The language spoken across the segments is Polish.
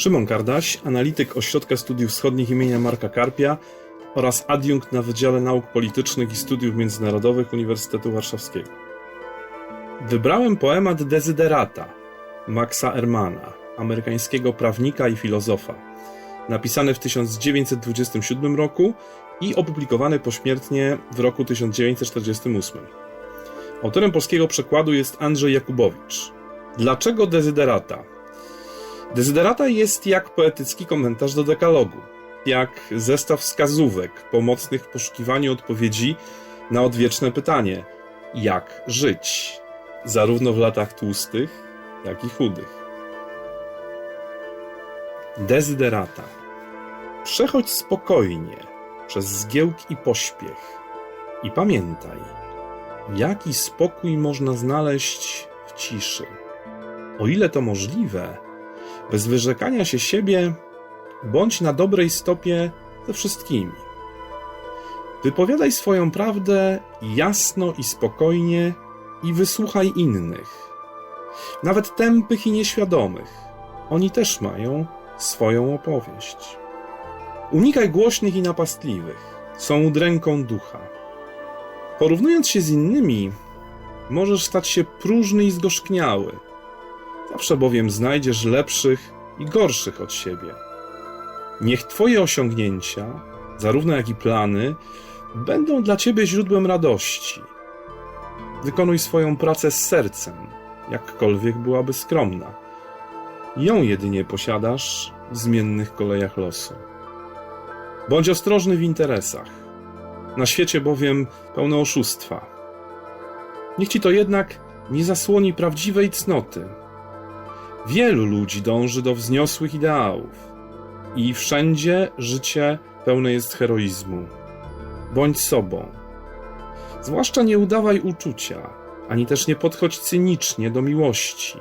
Szymon Kardaś, analityk Ośrodka Studiów Wschodnich imienia Marka Karpia oraz adiunkt na Wydziale Nauk Politycznych i Studiów Międzynarodowych Uniwersytetu Warszawskiego. Wybrałem poemat Desiderata Maxa Ehrmana, amerykańskiego prawnika i filozofa, napisany w 1927 roku i opublikowany pośmiertnie w roku 1948. Autorem polskiego przekładu jest Andrzej Jakubowicz. Dlaczego Desiderata? Desiderata jest jak poetycki komentarz do dekalogu, jak zestaw wskazówek pomocnych w poszukiwaniu odpowiedzi na odwieczne pytanie: jak żyć? Zarówno w latach tłustych, jak i chudych. Desiderata. Przechodź spokojnie przez zgiełk i pośpiech i pamiętaj, jaki spokój można znaleźć w ciszy. O ile to możliwe, bez wyrzekania się siebie, bądź na dobrej stopie ze wszystkimi. Wypowiadaj swoją prawdę jasno i spokojnie i wysłuchaj innych, nawet tępych i nieświadomych. Oni też mają swoją opowieść. Unikaj głośnych i napastliwych, są udręką ducha. Porównując się z innymi, możesz stać się próżny i zgorzkniały. Zawsze bowiem znajdziesz lepszych i gorszych od siebie. Niech Twoje osiągnięcia, zarówno jak i plany, będą dla Ciebie źródłem radości. Wykonuj swoją pracę z sercem, jakkolwiek byłaby skromna. Ją jedynie posiadasz w zmiennych kolejach losu. Bądź ostrożny w interesach. Na świecie bowiem pełno oszustwa. Niech ci to jednak nie zasłoni prawdziwej cnoty. Wielu ludzi dąży do wzniosłych ideałów i wszędzie życie pełne jest heroizmu. Bądź sobą. Zwłaszcza nie udawaj uczucia, ani też nie podchodź cynicznie do miłości,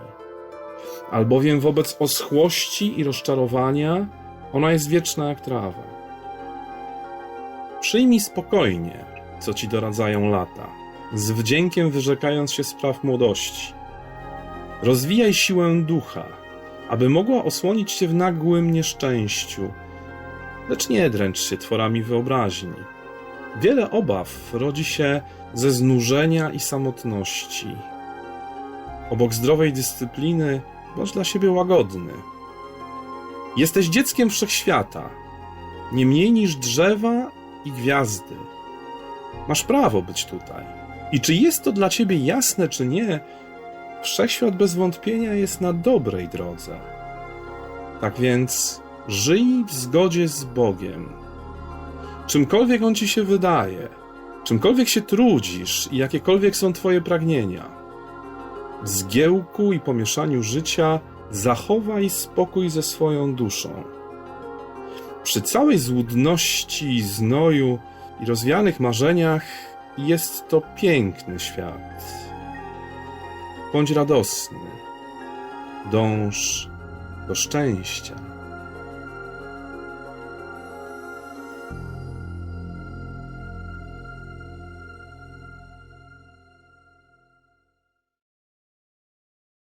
albowiem wobec oschłości i rozczarowania ona jest wieczna jak trawa. Przyjmij spokojnie, co ci doradzają lata, z wdziękiem wyrzekając się spraw młodości. Rozwijaj siłę ducha, aby mogła osłonić cię w nagłym nieszczęściu, lecz nie dręcz się tworami wyobraźni. Wiele obaw rodzi się ze znużenia i samotności. Obok zdrowej dyscypliny bądź dla siebie łagodny. Jesteś dzieckiem wszechświata, nie mniej niż drzewa i gwiazdy. Masz prawo być tutaj. I czy jest to dla ciebie jasne, czy nie, wszechświat bez wątpienia jest na dobrej drodze. Tak więc żyj w zgodzie z Bogiem. Czymkolwiek on ci się wydaje, czymkolwiek się trudzisz i jakiekolwiek są twoje pragnienia, w zgiełku i pomieszaniu życia zachowaj spokój ze swoją duszą. Przy całej złudności znoju i rozwianych marzeniach jest to piękny świat. Bądź radosny, dąż do szczęścia.